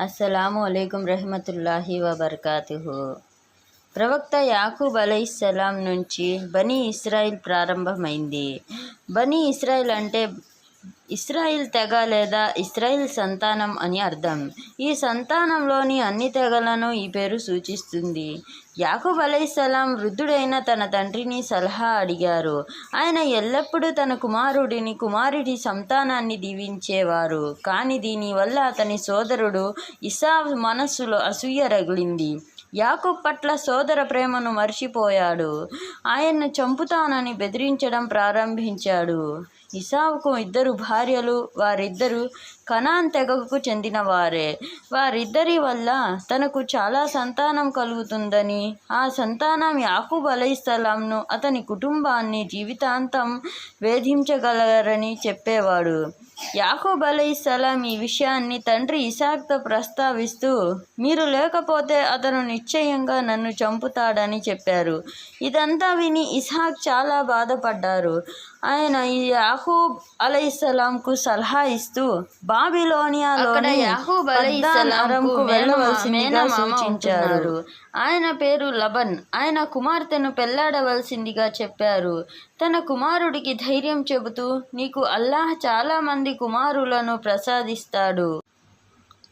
అస్సలాము అలైకుం రహమతుల్లాహి వబర్కాతుహు. ప్రవక్త యాకూబ్ అలైస్లాం నుంచి బనీ ఇస్రాయిల్ ప్రారంభమైంది. బనీ ఇస్రాయిల్ అంటే ఇస్రాయిల్ తెగ లేదా ఇస్రాయిల్ సంతానం అని అర్థం. ఈ సంతానంలోని అన్ని తెగలను ఈ పేరు సూచిస్తుంది. యాకూబ్ అలైసలాం వృద్ధుడైన తన తండ్రిని సలహా అడిగారు. ఆయన ఎల్లప్పుడూ తన కుమారుడిని కుమారుడి సంతానాన్ని దీవించేవారు. కానీ దీనివల్ల అతని సోదరుడు ఇసా మనస్సులో అసూయ రగిలింది. యాకూబ్ పట్ల సోదర ప్రేమను మర్చిపోయాడు. ఆయన్ను చంపుతానని బెదిరించడం ప్రారంభించాడు. ఇసావుకు ఇద్దరు భార్యలు వారిద్దరు కనాన్ తెగకు చెందినవారే. వారిద్దరి వల్ల తనకు చాలా సంతానం కలుగుతుందని ఆ సంతానం యాకూబ్ అలైహిస్సలాంను అతని కుటుంబాన్ని జీవితాంతం వేధించగలరని చెప్పేవాడు. యాకూబ్ అలైహిస్సలాం ఈ విషయాన్ని తండ్రి ఇసాక్తో ప్రస్తావిస్తూ మీరు లేకపోతే అతను నిశ్చయంగా నన్ను చంపుతాడని చెప్పారు. ఇదంతా విని ఇసాక్ చాలా బాధపడ్డారు. ఆయన ఈ యాకూబ్ అలైహిస్సలాంకు సలహా ఇస్తూ బాబిలోనియాలోని అరంకు వెళ్ళవలసిందిగా సూచించారు. ఆయన పేరు లబన్. ఆయన కుమార్తెను పెళ్ళాడవలసిందిగా చెప్పారు. తన కుమారుడికి ధైర్యం చెబుతూ నీకు అల్లాహ్ చాలా మంది కుమారులను ప్రసాదిస్తాడు.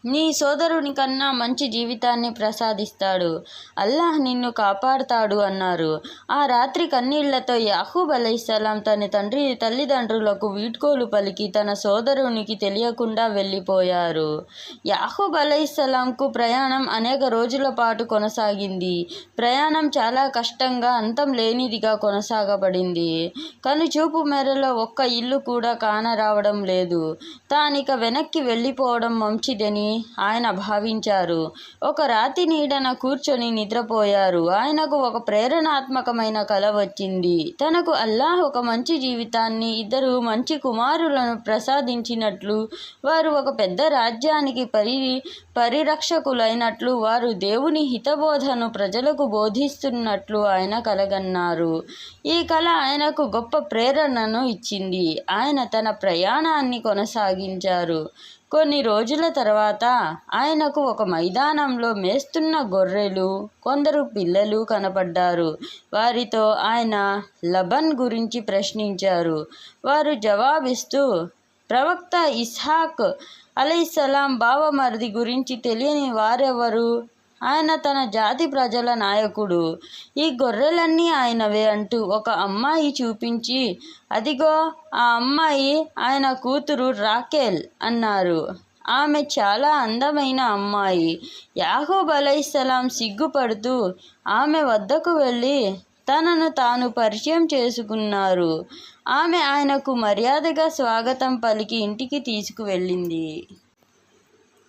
నీ సోదరుని కన్నా మంచి జీవితాన్ని ప్రసాదిస్తాడు. అల్లాహ్ నిన్ను కాపాడుతాడు అన్నారు. ఆ రాత్రి కన్నీళ్ళతో యాహూబ్ అలైహిస్సలాం తన తండ్రి తల్లిదండ్రులకు వీడ్కోలు పలికి తన సోదరునికి తెలియకుండా వెళ్ళిపోయారు. యాహూబ్ అలైహిస్సలాంకు ప్రయాణం అనేక రోజుల పాటు కొనసాగింది. ప్రయాణం చాలా కష్టంగా అంతం లేనిదిగా కొనసాగబడింది. కనుచూపు మేరలో ఒక్క ఇల్లు కూడా కానరావడం లేదు. తానిక వెనక్కి వెళ్ళిపోవడం మంచిదని ఆయన భావించారు. ఒక రాతి నీడన కూర్చొని నిద్రపోయారు. ఆయనకు ఒక ప్రేరణాత్మకమైన కల వచ్చింది. తనకు అల్లాహ్ ఒక మంచి జీవితాన్ని ఇద్దరు మంచి కుమారులను ప్రసాదించినట్లు వారు ఒక పెద్ద రాజ్యానికి పరి పరిరక్షకులైనట్లు వారు దేవుని హితబోధను ప్రజలకు బోధిస్తున్నట్లు ఆయన కలగన్నారు. ఈ కళ ఆయనకు గొప్ప ప్రేరణను ఇచ్చింది. ఆయన తన ప్రయాణాన్ని కొనసాగించారు. కొన్ని రోజుల తర్వాత ఆయనకు ఒక మైదానంలో మేస్తున్న గొర్రెలు కొందరు పిల్లలు కనపడ్డారు. వారితో ఆయన లబన్ గురించి ప్రశ్నించారు. వారు జవాబిస్తూ ప్రవక్త ఇస్హాక్ అలైసలాం బావమరిది గురించి తెలియని వారెవరు? ఆయన తన జాతి ప్రజల నాయకుడు. ఈ గొర్రెలన్నీ ఆయనవే అంటూ ఒక అమ్మాయి చూపించి అదిగో ఆ అమ్మాయి ఆయన కూతురు రాకెల్ అన్నారు. ఆమె చాలా అందమైన అమ్మాయి. యాహూబ్ అలైహిస్సలాం సిగ్గుపడుతూ ఆమె వద్దకు వెళ్ళి తనను తాను పరిచయం చేసుకున్నారు. ఆమె ఆయనకు మర్యాదగా స్వాగతం పలికి ఇంటికి తీసుకువెళ్ళింది.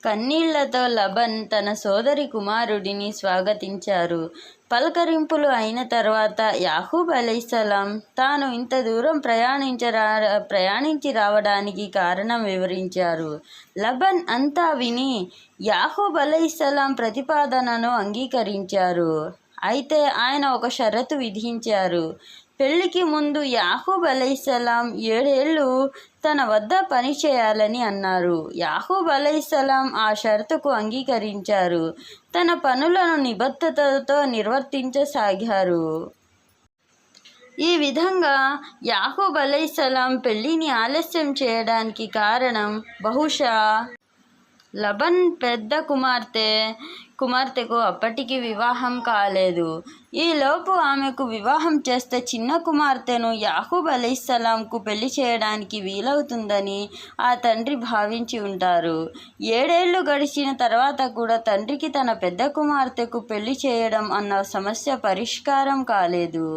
కన్నీళ్ళతో లబన్ తన సోదరి కుమారుడిని స్వాగతించారు. పలకరింపులు అయిన తర్వాత యాహూబ్ అలైసలాం తాను ఇంత దూరం ప్రయాణించరా ప్రయాణించి రావడానికి కారణం వివరించారు. లబన్ అంతా విని యాహూబ్ అలైసలాం ప్రతిపాదనను అంగీకరించారు. అయితే ఆయన ఒక షరతు విధించారు. పెళ్ళికి ముందు యాహూబ్ అలైసలాం ఏడేళ్ళు తన వద్ద పని చేయాలని అన్నారు. యాహూబ్ అలైసలాం ఆ షరతుకు అంగీకరించారు. తన పనులను నిబద్ధతతో నిర్వర్తించసాగారు. ఈ విధంగా యాహూబ్ అలైసలాం పెళ్ళిని ఆలస్యం చేయడానికి కారణం బహుశా లబన్ పెద్ద కుమార్తె కుమార్తెకు అప్పటికి వివాహం కాలేదు. ఈలోపు ఆమెకు వివాహం చేస్తే చిన్న కుమార్తెను యాహూబ్ అలీస్లాంకు పెళ్ళి చేయడానికి వీలవుతుందని ఆ తండ్రి భావించి ఉంటారు. ఏడేళ్ళు గడిచిన తర్వాత కూడా తండ్రికి తన పెద్ద కుమార్తెకు పెళ్ళి చేయడం అన్న సమస్య పరిష్కారం కాలేదు.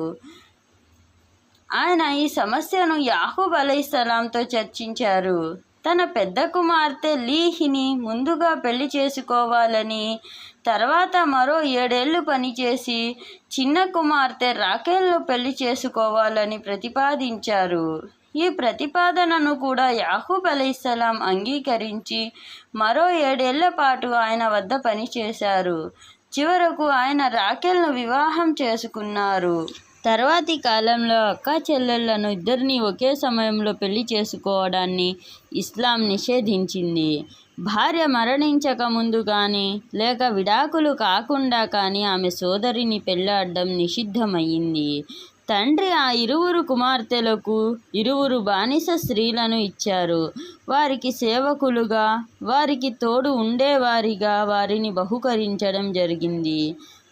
ఆయన ఈ సమస్యను యాహూబ్ అలీస్లాంతో చర్చించారు. తన పెద్ద కుమార్తె లీహిని ముందుగా పెళ్ళి చేసుకోవాలని తర్వాత మరో ఏడేళ్ళు పనిచేసి చిన్న కుమార్తె రాకెల్ను పెళ్ళి చేసుకోవాలని ప్రతిపాదించారు. ఈ ప్రతిపాదనను కూడా యాహూబ్ అలైహిస్సలాం అంగీకరించి మరో ఏడేళ్ళ పాటు ఆయన వద్ద పనిచేశారు. చివరకు ఆయన రాకెల్ను వివాహం చేసుకున్నారు. తర్వాతి కాలంలో అక్క చెల్లెళ్ళను ఇద్దరిని ఒకే సమయంలో పెళ్ళి చేసుకోవడాన్ని ఇస్లాం నిషేధించింది. భార్య మరణించక ముందు కానీ లేక విడాకులు కాకుండా కానీ ఆమె సోదరిని పెళ్ళాడడం నిషిద్ధమయ్యింది. తండ్రి ఆ ఇరువురు కుమార్తెలకు ఇరువురు బానిస స్త్రీలను ఇచ్చారు. వారికి సేవకులుగా వారికి తోడు ఉండేవారిగా వారిని బహుకరించడం జరిగింది.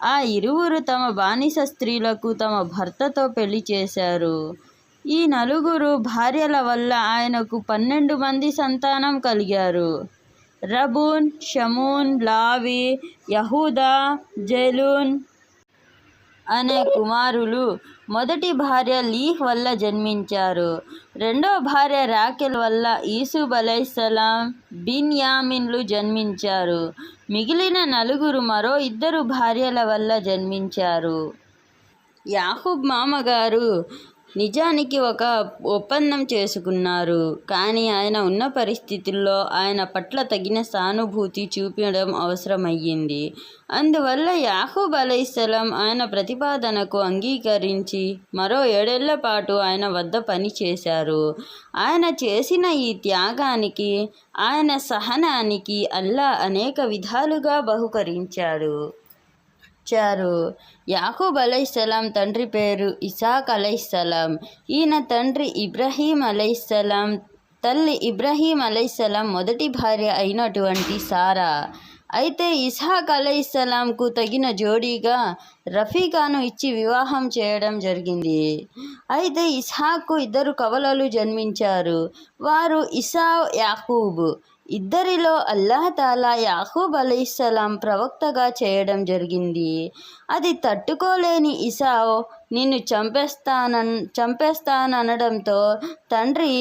ఆ ఇరువురు తమ బానిస స్త్రీలకు తమ భర్తతో పెళ్ళి చేశారు. ఈ నలుగురు భార్యల వల్ల ఆయనకు పన్నెండు మంది సంతానం కలిగారు. రబూన్ షమూన్ లావి యహూదా జెలూన్ అనే కుమారులు మొదటి భార్య లీహ్ వల్ల జన్మించారు. రెండో భార్య రాకెల్ వల్ల ఈసూబ్ అలైసలాం బిన్యామిన్లు జన్మించారు. మిగిలిన నలుగురు మరో ఇద్దరు భార్యల వల్ల జన్మించారు. యాహూబ్ మామగారు నిజానికి ఒక ఒప్పందం చేసుకున్నారు. కానీ ఆయన ఉన్న పరిస్థితుల్లో ఆయన పట్ల తగిన సానుభూతి చూపడం అవసరమయ్యింది. అందువల్ల యాహూబ్ అలైసలం ఆయన ప్రతిపాదనకు అంగీకరించి మరో ఏడేళ్ళ పాటు ఆయన వద్ద పనిచేశారు ఆయన చేసిన ఈ త్యాగానికి ఆయన సహనానికి అల్లా అనేక విధాలుగా బహుకరించాడు. ఇచ్చారు. యాకూబ్ అలైసలాం తండ్రి పేరు ఇసాక్ అలైసలాం ఈయన తండ్రి ఇబ్రహీం అలైస్లాం తల్లి ఇబ్రహీం అలైస్లాం మొదటి భార్య అయినటువంటి సారా. అయితే ఇసాక్ అలైస్లాంకు తగిన జోడీగా రఫీకాను ఇచ్చి వివాహం చేయడం జరిగింది. అయితే ఇసాక్కు ఇద్దరు కవలలు జన్మించారు. వారు ఇసా యాకూబ్. ఇద్దరిలో అల్లాహతాలా యాహూబ్ అలీస్లాం ప్రవక్తగా చేయడం జరిగింది. అది తట్టుకోలేని ఇసావ్ నిన్ను చంపేస్తానన్ చంపేస్తాననడంతో తండ్రి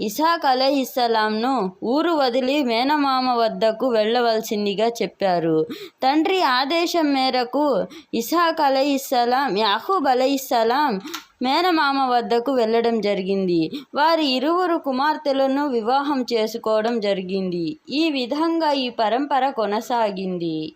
ఇసాక్ అలహిస్సలాంను ఊరు వదిలి మేనమామ వద్దకు వెళ్ళవలసిందిగా చెప్పారు. తండ్రి ఆదేశం మేరకు ఇసాక్ అలహిస్సలాం యాహూబ్ అలహిస్సలాం మేనమామ వద్దకు వెళ్ళడం జరిగింది. వారి ఇరువురు కుమార్తెలను వివాహం చేసుకోవడం జరిగింది. ఈ విధంగా ఈ పరంపర కొనసాగింది.